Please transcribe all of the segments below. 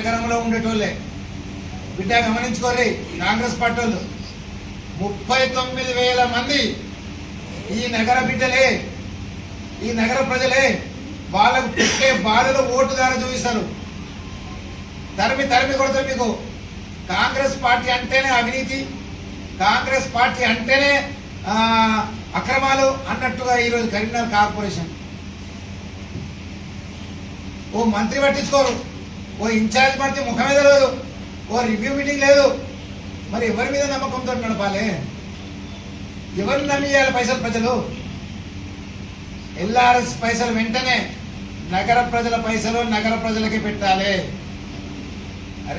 నగరంలో ఉండేటోళ్ళే. బిడ్డ గమనించుకోర్రి కాంగ్రెస్ పార్టీ వాళ్ళు ముప్పై తొమ్మిది వేల మంది ఈ నగర బిడ్డలే ఈ నగర ప్రజలే వాళ్ళకు పుట్టే బాధలు ఓటు ద్వారా చూపిస్తారు. తరిమి తరిమి కొడతారు మీకు. కాంగ్రెస్ పార్టీ అంటేనే అవినీతి కాంగ్రెస్ పార్టీ అంటేనే అక్రమాలు అన్నట్టుగా ఈరోజు కరీంనగర్ కార్పొరేషన్. ఓ మంత్రి పట్టించుకోరు. ఓ ఇన్ఛార్జ్ మంత్రి ముఖమే తెలియదు ఓ రివ్యూ మీటింగ్ లేదు. మరి ఎవరి మీద నమ్మకంతో నడపాలి? ఎవరు నమ్మియాలి పైసలు ప్రజలు? ఎల్ఆర్ఎస్ పైసలు వెంటనే నగర ప్రజల పైసలు నగర ప్రజలకి పెట్టాలి.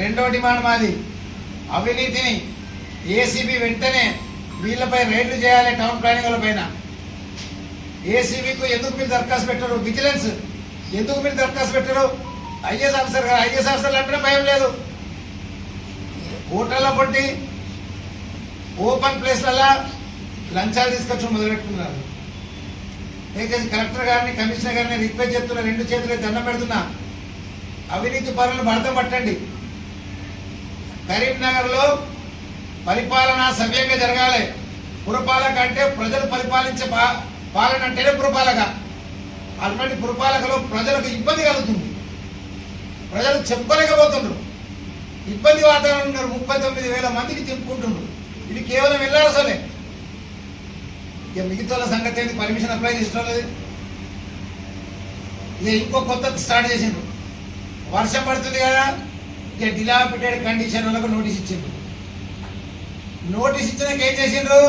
రెండో డిమాండ్ మాది. అవినీతిని ఏసీబీ వెంటనే వీళ్ళపై రైడ్లు చేయాలి టౌన్ ప్లానింగ్ల పైన. ఏసీబీకు ఎందుకు మీరు దరఖాస్తు పెట్టరు? విజిలెన్స్ ఎందుకు మీరు దరఖాస్తు పెట్టరు? ఐఏఎస్ ఆఫీసర్ గారు ఐఏఎస్ ఆఫీసర్లు అంటేనే భయం లేదు. హోటళ్ళ పట్టి ఓపెన్ ప్లేస్లలో లంచాలు తీసుకొచ్చి మొదలుపెట్టుకున్నారు. దయచేసి కలెక్టర్ గారిని కమిషనర్ గారిని రిక్వెస్ట్ చేస్తున్నా రెండు చేతులు దండం పెడుతున్నా. అవినీతి పనులు భర్తం పట్టండి. కరీంనగర్లో పరిపాలన సవ్యంగా జరగాలి. పురపాలక అంటే ప్రజలు పరిపాలించే పాలన అంటేనే పురపాలక. అటువంటి పురపాలకలో ప్రజలకు ఇబ్బంది కలుగుతుంది. ప్రజలు చెప్పలేకపోతుండ్రు ఇబ్బంది వాతావరణం ఉన్నారు ముప్పై తొమ్మిది వేల మందికి చెప్పుకుంటుండ్రు. ఇది కేవలం వెళ్ళాల్సలే ఇక మిగతా సంగతి ఏంటి? పర్మిషన్ అప్లై చేసుకోలేదు ఇక ఇంకో కొత్త స్టార్ట్ చేసిండ్రు. వర్షం పడుతుంది కదా ఇక డిలాపిటెడ్ కండిషన్ వాళ్ళకు నోటీస్ ఇచ్చిండ్రు. నోటీస్ ఇచ్చినాక ఏం చేసిండ్రు?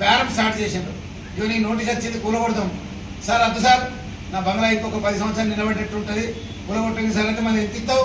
బేరం స్టార్ట్ చేసిండ్రు. ఇక నీ నోటీస్ వచ్చింది కూలగొడతాం. సార్ అద్దు సార్. నా బంగ్లా ఇంకొక పది సంవత్సరాలు నిలబడేట్టు ఉంటుంది. కూలగొట్టండి సార్ మనం ఎత్తిస్తావు